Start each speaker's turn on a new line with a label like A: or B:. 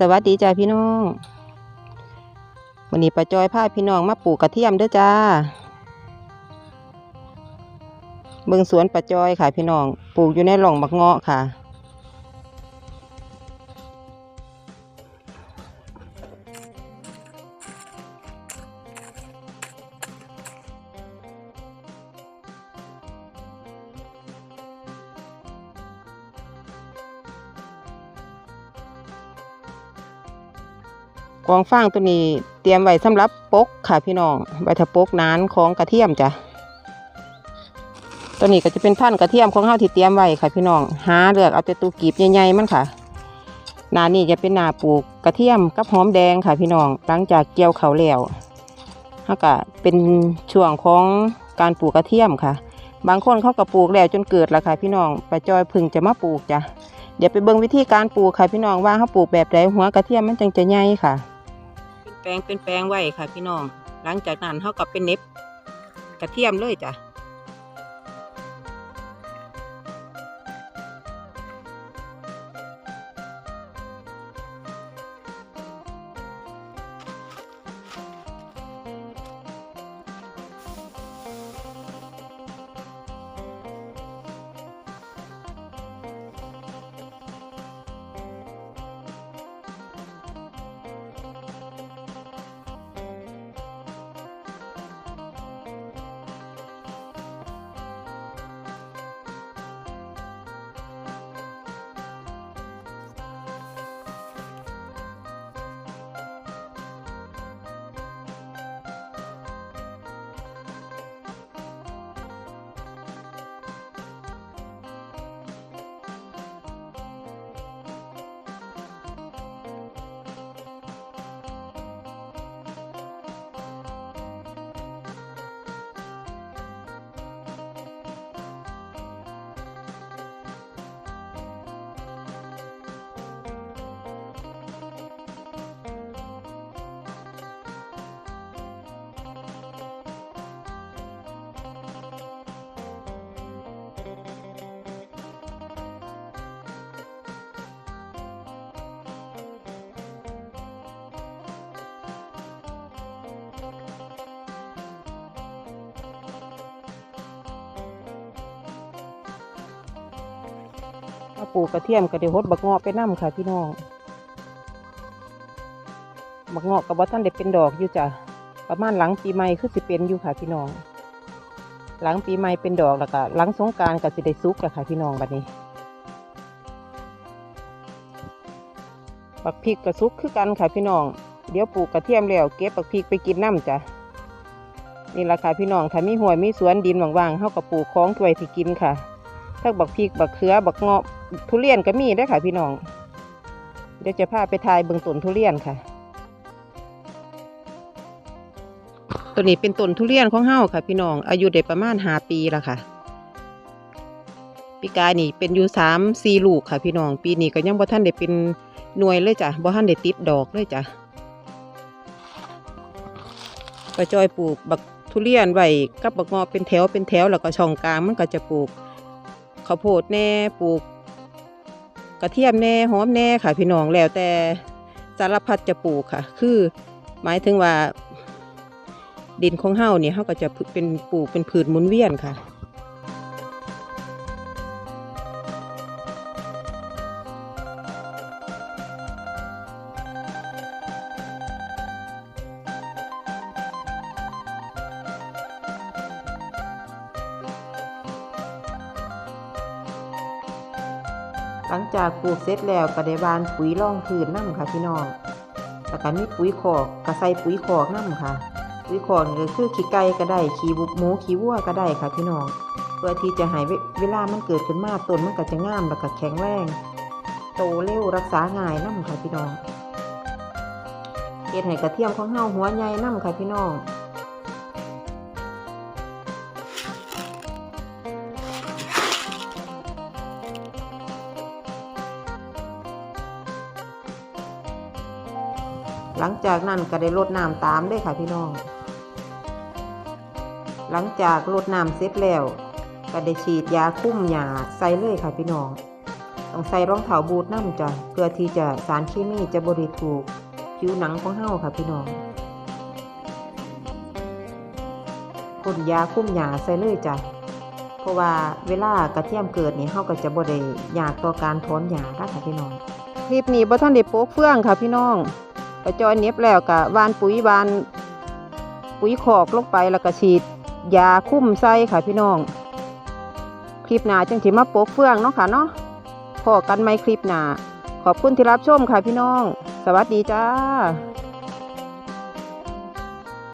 A: สวัสดีจ้าพี่น้องวันนี้ป้าจอยพาพี่น้องมาปลูกกระเทียมเด้อจ้า เบิ่งสวนป้าจอยค่ะพี่น้อง ปลูกอยู่ในหล่องบักเงาะค่ะ กองฟางตัวนี้เตรียมไว้สำหรับปกค่ะพี่น้องไว้ถ้าปกนานของกระเทียมจ้ะตัวนี้ก็จะเป็นพันกระเทียมของเฮาที่เตรียมไว้ค่ะพี่น้องหาเลือกเอาแต่ตูกีบใหญ่ๆมันค่ะนานี่จะเป็นนาปลูกกระเทียมกับหอมแดงค่ะพี่น้องหลังจากเกี่ยวเขาแล้วฮาก็เป็นช่วงของการปลูกกระเทียมค่ะ บางคนเขาก็ปลูกแล้วจนเกิดล้วค่ะพี่น้องป้าจอยพึ่งจะมาปลูกจ้ะเดี๋ยวไปเบิ่งวิธีการปลูกค่ะพี่น้องว่าเขาปลูกแบบใดหัวกระเทียมมันจังจะใหญ่ค่ะ แปลงเป็นแปลงไว้ค่ะพี่น้อง หลังจากนั้นเขาก็เป็นเน็บกระเทียมเลยจ้ะ มาปลูกกระเทียมก็ได้หดบักเงาะไปนํค่ะพี่น้องบักเงาะกับว่าท่านได้เป็นดอกอยู่จ้ะประมาณหลังปีใหม่คือสิเป็นอยู่ค่ะพี่น้อง หลังปีใหม่เป็นดอกแล้วก็หลังสงการก็สิได้สุกแล้วค่ะพี่น้องบัดนี้บักพริกก็สุกคือกันค่ะพี่น้อง เดี๋ยวปลูกกระเทียมแล้วเก็บบักพริกไปกินน้ำจ้ะนี่แหละค่ะพี่น้องถ้ามีหวยมีสวนดินว่างๆเฮาก็ปลูกของถ้วยที่กินค่ะ ทั้งบักพริกบักเขือบักเงาะทุเรียนก็มีได้ค่ะพี่น้อง เดี๋ยวจะพาไปทายเบิ่งต้นทุเรียนค่ะ ตัวนี้เป็นต้นทุเรียนของเฮาค่ะ พี่น้อง อายุได้ประมาณหาปีแล้วค่ะ ปีกายนี่เป็นอยู่สามสี่ลูกค่ะ พี่น้อง ปีนี้ก็ยังบ่ท่านได้เป็นหน่วยเลยจ้ะบ่ท่านได้ติดดอกเลยจ้ะก็จอยปลูกบักทุเรียนไว้กับบักงาะเป็นแถวเป็นแถวแล้วก็ช่องกลางมันก็จะปลูก ข้าวโพดแน่ปลูก กระเทียมแน่หอมแน่ค่ะพี่น้องแล้วแต่สารพัดจะปลูกค่ะ คือหมายถึงว่า ดินของเฮาเนี่ยเฮาก็จะเป็นปลูกเป็นผืนหมุนเวียนค่ะ หลังจากปลูกเสร็จแล้วก็ได้วานปุ๋ยร่องพื้นน้ำค่ะพี่น้องแล้วก็มีปุ๋ยขอกก็ใส่ปุ๋ยขอกน้ำค่ะ ปุ๋ยขอกนี่ก็คือขี้ไก่ก็ได้ขี้บุหมูขี้วัวก็ได้ค่ะพี่น้อง เพื่อที่จะห้เวเวลามันเกิดขึ้นมาต้นมันก็จะงามแล้วก็แข็งแรงโตเร็วรักษาง่ายน้ำค่ะพี่น้องเฮ็ดให้กระเทียมของเฮาหัวใหญ่น้ำค่ะพี่น้อง หลังจากนั้นก็ได้รดน้ำตามเลยค่ะพี่น้อง หลังจากรดน้ำเสร็จแล้ว ก็ได้ฉีดยาคุ้มหญ้าใส่เลยค่ะพี่น้อง ต้องใส่รองเท้าบูทนํจ้ะเพื่อที่จะสารเคมีจะบริถูกผิวหนังของเฮาค่ะพี่น้องพ่นยาคุ้มหยาใส่เลยจ้ะเพราะว่าเวลากระเทียมเกิดนี่เฮาก็จะบ่ได้ยากต่อการถอนหญ้าค่ะพี่น้องคลิปนี้บ่ทันได้โป๊กเฟื่องค่ะพี่น้อง กระจอยเน็บแล้วกะวานปุ๋ยวานปุ๋ยขอกลงไปแล้วก็ฉีดยาคุ้มไส้ค่ะพี่น้อง คลิปหน้าจังถิมาโป๊กเฟื่องเนาะค่ะเนาะพอกันไหมคลิปหน้าขอบคุณที่รับชมค่ะพี่น้อง สวัสดีจ้า